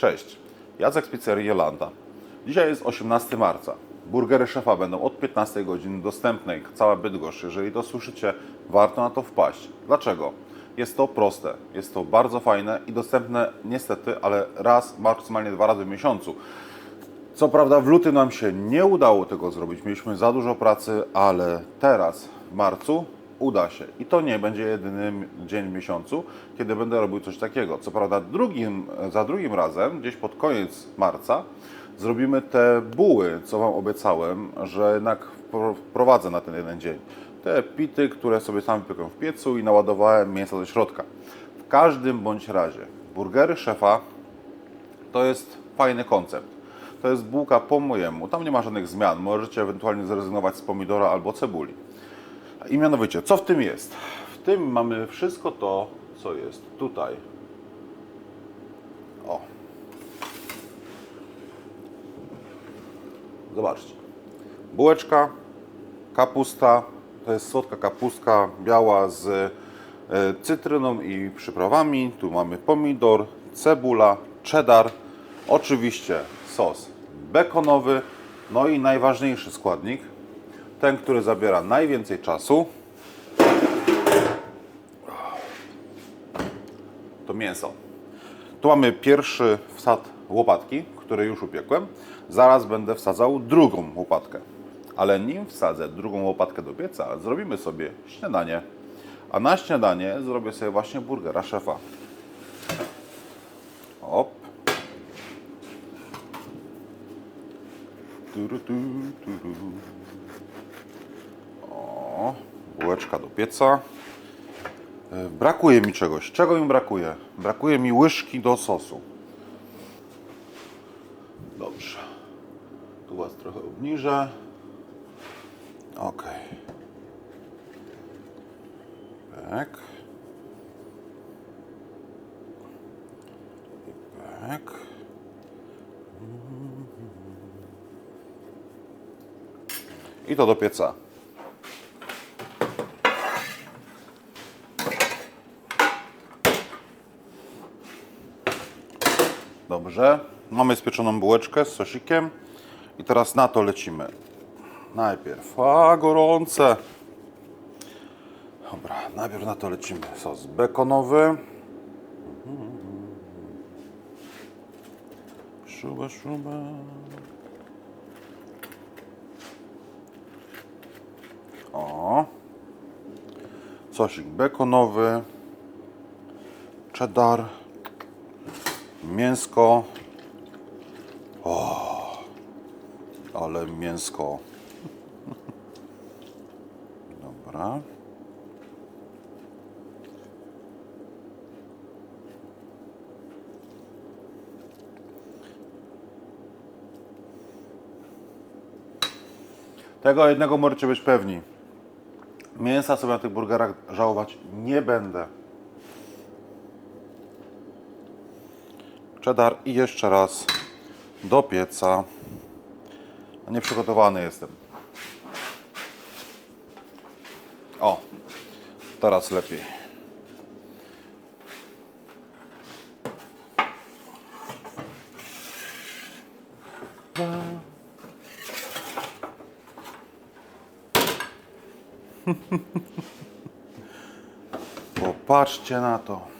Cześć, Jacek z pizzerii Jolanta. Dzisiaj jest 18 marca. Burgery szefa będą od 15 godzin dostępne, cała Bydgoszcz. Jeżeli to słyszycie, warto na to wpaść. Dlaczego? Jest to proste, jest to bardzo fajne i dostępne niestety, ale raz, maksymalnie dwa razy w miesiącu. Co prawda w lutym nam się nie udało tego zrobić, mieliśmy za dużo pracy, ale teraz w marcu uda się. I to nie będzie jedyny dzień w miesiącu, kiedy będę robił coś takiego. Co prawda drugim, za drugim razem, gdzieś pod koniec marca, zrobimy te buły, co Wam obiecałem, że jednak wpro- wprowadzę na ten jeden dzień. Te pity, które sobie sam wypiekłem w piecu i naładowałem mięso do środka. W każdym bądź razie, burgery szefa to jest fajny koncept. To jest bułka po mojemu. Tam nie ma żadnych zmian. Możecie ewentualnie zrezygnować z pomidora albo cebuli. I mianowicie, co w tym jest? W tym mamy wszystko to, co jest tutaj. O. Zobaczcie. Bułeczka, kapusta, to jest słodka kapustka biała z e, cytryną i przyprawami. Tu mamy pomidor, cebula, cheddar, oczywiście sos bekonowy, no i najważniejszy składnik, ten, który zabiera najwięcej czasu, to mięso. Tu mamy pierwszy wsad łopatki, który już upiekłem. Zaraz będę wsadzał drugą łopatkę. Ale nim wsadzę drugą łopatkę do pieca, zrobimy sobie śniadanie. A na śniadanie zrobię sobie właśnie burgera szefa. Op. Turu, tu, turu. Do pieca. E, Brakuje mi czegoś. Czego mi brakuje? Brakuje mi łyżki do sosu. Dobrze. Tu Was trochę obniżę. Ok. Tak. Tak. I to do pieca. Dobrze. Mamy spieczoną bułeczkę z sosikiem. I teraz na to lecimy. Najpierw, a gorące. Dobra, najpierw na to lecimy. Sos bekonowy. Szuba, szuba. O. Sosik bekonowy. Cheddar. Mięsko. O. Ale mięsko. Dobra. Tego jednego możecie być pewni. Mięsa sobie na tych burgerach żałować nie będę. Cheddar i jeszcze raz do pieca. Nieprzygotowany jestem. O, teraz lepiej. Popatrzcie na to.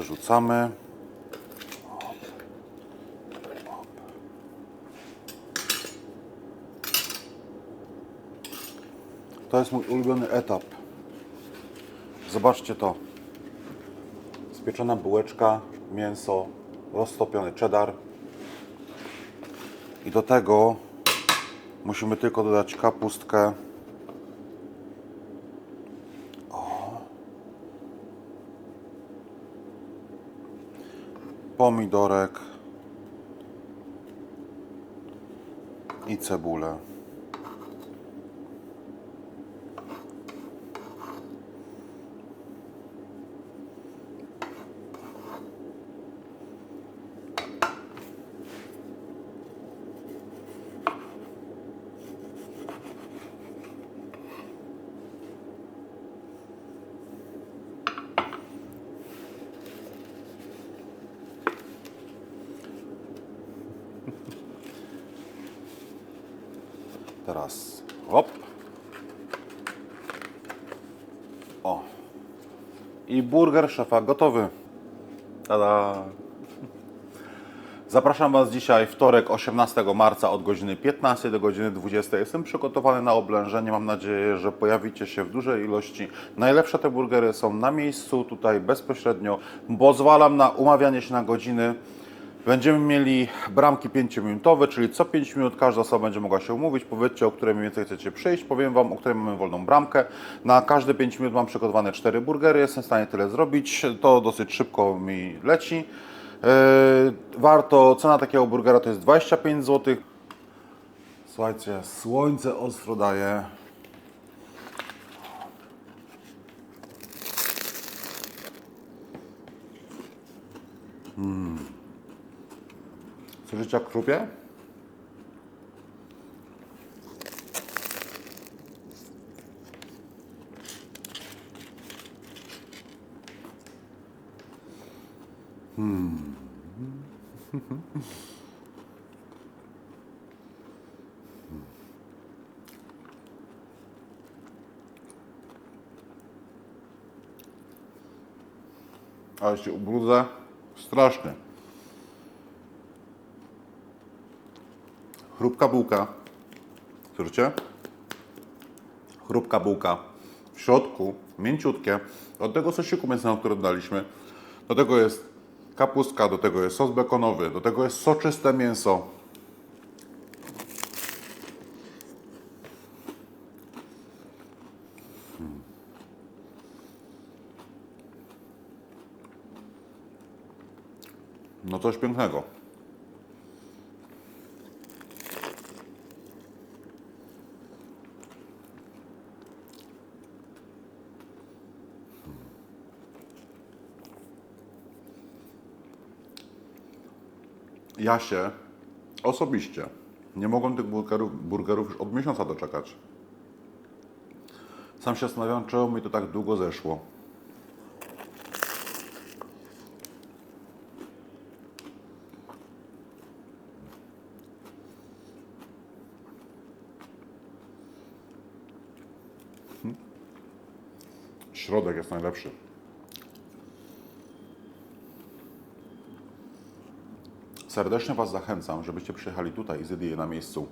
Przerzucamy. To jest mój ulubiony etap. Zobaczcie to. Spieczona bułeczka, mięso, roztopiony cheddar. I do tego musimy tylko dodać kapustkę. Pomidorek i cebulę. Teraz hop. O. I burger szefa gotowy. Tada. Zapraszam Was dzisiaj, wtorek 18 marca od godziny 15 do godziny 20. Jestem przygotowany na oblężenie. Mam nadzieję, że pojawicie się w dużej ilości. Najlepsze te burgery są na miejscu, tutaj bezpośrednio. Pozwalam na umawianie się na godziny. Będziemy mieli bramki 5-minutowe, czyli co 5 minut każda osoba będzie mogła się umówić. Powiedzcie, o której mniej więcej chcecie przyjść. Powiem Wam, o której mamy wolną bramkę. Na każde 5 minut mam przygotowane 4 burgery. Jestem w stanie tyle zrobić. To dosyć szybko mi leci. Yy, warto, cena takiego burgera to jest 25 zł. Słuchajcie, słońce ostro daje. Słyszycie jak krupie? Ale się ubrudzę. Strasznie. Chrupka bułka. Słyszycie? Chrupka bułka. W środku mięciutkie. Od tego sosiku mięsnego, który dodaliśmy. Do tego jest kapustka, do tego jest sos bekonowy, do tego jest soczyste mięso. Hmm. No coś pięknego. Ja się osobiście nie mogłem tych burgerów, burgerów już od miesiąca doczekać. Sam się zastanawiam, czemu mi to tak długo zeszło. Środek jest najlepszy. Serdecznie Was zachęcam, żebyście przyjechali tutaj i zjedli je na miejscu.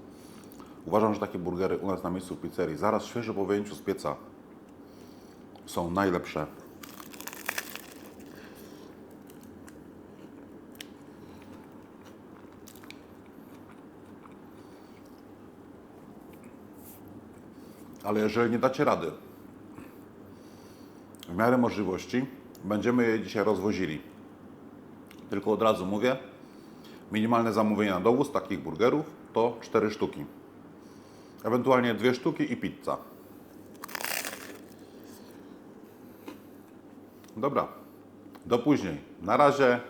Uważam, że takie burgery u nas na miejscu w pizzerii, zaraz świeżo po wyjęciu z pieca, są najlepsze. Ale jeżeli nie dacie rady, w miarę możliwości, będziemy je dzisiaj rozwozili. Tylko od razu mówię, minimalne zamówienie na dowóz takich burgerów to 4 sztuki. Ewentualnie 2 sztuki i pizza. Dobra, do później. Na razie,